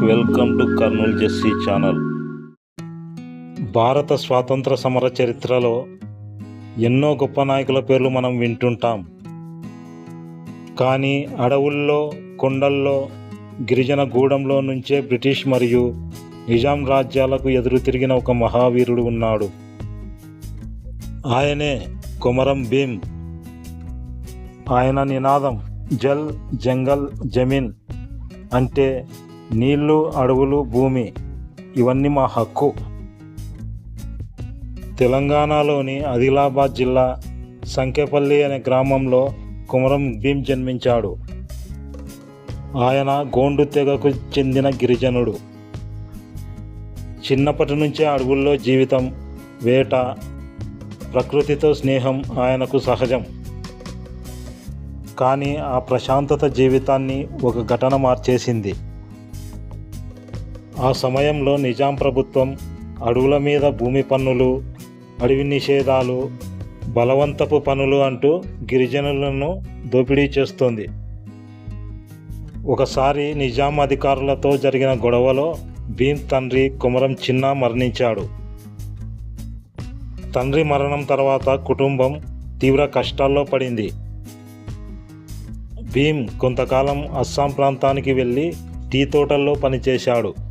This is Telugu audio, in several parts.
వెల్కమ్ టు కర్నూలు జెస్సీ ఛానల్ భారత స్వాతంత్ర సమర చరిత్రలో ఎన్నో గొప్ప నాయకుల పేర్లు మనం వింటుంటాం. కానీ అడవుల్లో కొండల్లో గిరిజన గూడంలో నుంచే బ్రిటిష్ మరియు నిజాం రాజ్యాలకు ఎదురు తిరిగిన ఒక మహావీరుడు ఉన్నాడు. ఆయనే కొమరం భీమ్. ఆయన నినాదం జల్ జంగల్ జమీన్ అంటే నీళ్ళు అడవులు భూమి ఇవన్నీ మా హక్కు. తెలంగాణలోని ఆదిలాబాద్ జిల్లా సంకేపల్లి అనే గ్రామంలో కుమరం భీమ్ జన్మించాడు. ఆయన గోండు తెగకు చెందిన గిరిజనుడు. చిన్నప్పటి నుంచే అడవుల్లో జీవితం వేట ప్రకృతితో స్నేహం ఆయనకు సహజం. కానీ ఆ ప్రశాంతత జీవితాన్ని ఒక ఘటన మార్చేసింది. ఆ సమయంలో నిజాం ప్రభుత్వం అడవుల మీద భూమి పన్నులు అడవి నిషేధాలు బలవంతపు పనులు అంటూ గిరిజనులను దోపిడీ చేస్తోంది. ఒకసారి నిజాం అధికారులతో జరిగిన గొడవలో భీమ్ తండ్రి కుమరం చిన్న మరణించాడు. తండ్రి మరణం తర్వాత కుటుంబం తీవ్ర కష్టాల్లో పడింది. భీమ్ కొంతకాలం అస్సాం ప్రాంతానికి వెళ్ళి టీ తోటల్లో పనిచేశాడు.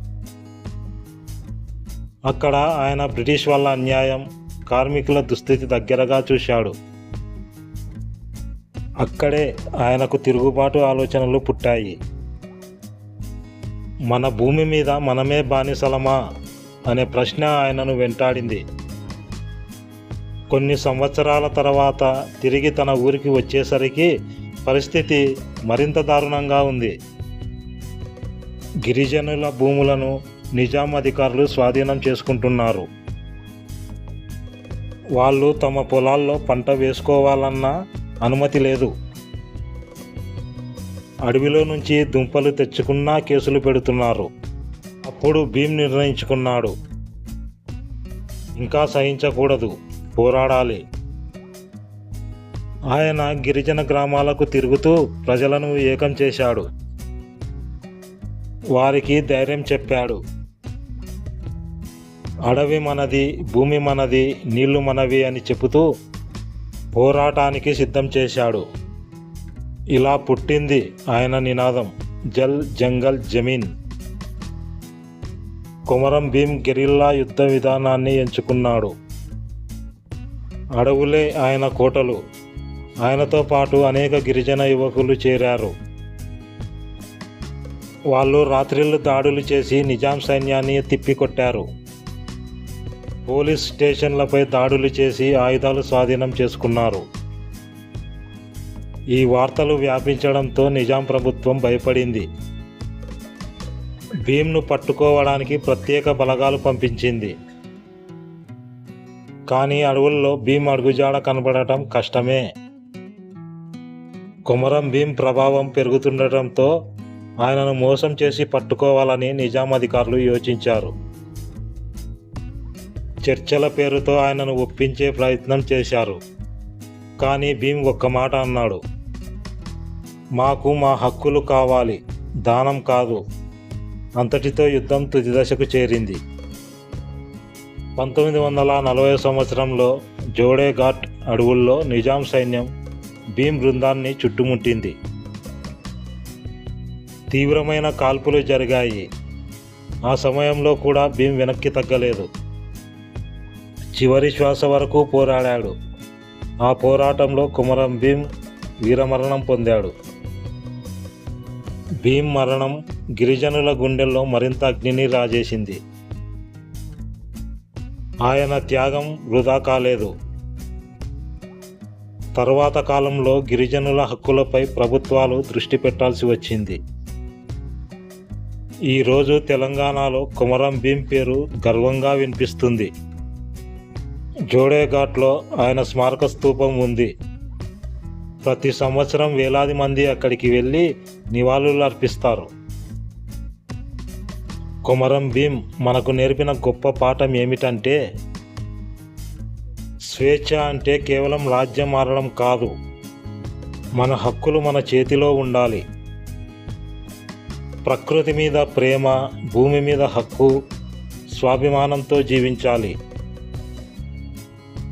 అక్కడ ఆయన బ్రిటిష్ వాళ్ళ అన్యాయం కార్మికుల దుస్థితి దగ్గరగా చూశాడు. అక్కడే ఆయనకు తిరుగుబాటు ఆలోచనలు పుట్టాయి. మన భూమి మీద మనమే బానిసలమా అనే ప్రశ్న ఆయనను వెంటాడింది. కొన్ని సంవత్సరాల తర్వాత తిరిగి తన ఊరికి వచ్చేసరికి పరిస్థితి మరింత దారుణంగా ఉంది. గిరిజనుల భూములను నిజాం అధికారులు స్వాధీనం చేసుకుంటున్నారు. వాళ్ళు తమ పొలాల్లో పంట వేసుకోవాలన్న అనుమతి లేదు. అడవిలో నుంచి దుంపలు తెచ్చుకున్నా కేసులు పెడుతున్నారు. అప్పుడు భీమ్ నిర్ణయించుకున్నాడు. ఇంకా సహించకూడదు. పోరాడాలి. ఆయన గిరిజన గ్రామాలకు తిరుగుతూ ప్రజలను ఏకం చేశాడు. వారికి ధైర్యం చెప్పాడు. అడవి మనది భూమి మనది నీళ్ళు మనవి అని చెబుతూ పోరాటానికి సిద్ధం చేశాడు. ఇలా పుట్టింది ఆయన నినాదం జల్ జంగల్ జమీన్. కొమరం భీమ్ గెరిల్లా యుద్ధ విధానాన్ని ఎంచుకున్నాడు. అడవులే ఆయన కోటలు. ఆయనతో పాటు అనేక గిరిజన యువకులు చేరారు. వాళ్ళు రాత్రిళ్ళు దాడులు చేసి నిజాం సైన్యాన్ని తిప్పికొట్టారు. పోలీస్ స్టేషన్లపై దాడులు చేసి ఆయుధాలు స్వాధీనం చేసుకున్నారు. ఈ వార్తలు వ్యాపించడంతో నిజాం ప్రభుత్వం భయపడింది. భీమ్ను పట్టుకోవడానికి ప్రత్యేక బలగాలు పంపించింది. కానీ అడవుల్లో భీమ్ అడుగుజాడ కనబడటం కష్టమే. కొమరం భీమ్ ప్రభావం పెరుగుతుండటంతో ఆయనను మోసం చేసి పట్టుకోవాలని నిజాం అధికారులు యోచించారు. చర్చల పేరుతో ఆయనను ఒప్పించే ప్రయత్నం చేశారు. కానీ భీమ్ ఒక్క మాట అన్నాడు. మాకు మా హక్కులు కావాలి దానం కాదు. అంతటితో యుద్ధం తుది దశకు చేరింది. పంతొమ్మిది వందల నలభై సంవత్సరంలో జోడేఘాట్ అడవుల్లో నిజాం సైన్యం భీమ్ బృందాన్ని చుట్టుముట్టింది. తీవ్రమైన కాల్పులు జరిగాయి. ఆ సమయంలో కూడా భీమ్ వెనక్కి తగ్గలేదు. చివరి శ్వాస వరకు పోరాడాడు. ఆ పోరాటంలో కుమరం భీమ్ వీరమరణం పొందాడు. భీమ్ మరణం గిరిజనుల గుండెల్లో మరింత అగ్నిని రాజేసింది. ఆయన త్యాగం వృధా కాలేదు. తరువాత కాలంలో గిరిజనుల హక్కులపై ప్రభుత్వాలు దృష్టి పెట్టాల్సి వచ్చింది. ఈరోజు తెలంగాణలో కుమరం భీం పేరు గర్వంగా వినిపిస్తుంది. జోడేఘాట్లో ఆయన స్మారక స్తూపం ఉంది. ప్రతి సంవత్సరం వేలాది మంది అక్కడికి వెళ్ళి నివాళులు అర్పిస్తారు. కొమరం భీం మనకు నేర్పిన గొప్ప పాఠం ఏమిటంటే స్వేచ్ఛ అంటే కేవలం రాజ్యం మారడం కాదు మన హక్కులు మన చేతిలో ఉండాలి. ప్రకృతి మీద ప్రేమ భూమి మీద హక్కు స్వాభిమానంతో జీవించాలి.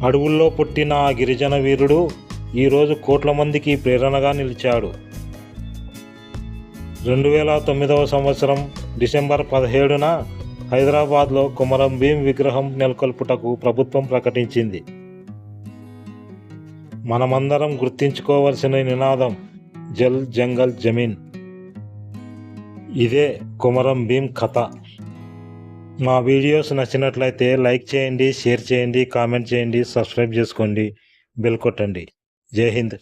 అడవుల్లో పుట్టిన ఆ గిరిజన వీరుడు ఈరోజు కోట్ల మందికి ప్రేరణగా నిలిచాడు. రెండు వేల తొమ్మిదవ సంవత్సరం డిసెంబర్ పదిహేడున హైదరాబాద్లో కుమరం భీం విగ్రహం నెలకొల్పుటకు ప్రభుత్వం ప్రకటించింది. మనమందరం గుర్తించుకోవలసిన నినాదం జల్ జంగల్ జమీన్. ఇదే కుమరం భీం కథ. మా వీడియోస్ నచ్చినట్లయితే లైక్ చేయండి షేర్ చేయండి కామెంట్ చేయండి సబ్స్క్రైబ్ చేసుకోండి. బెల్ కొట్టండి. జై హింద్.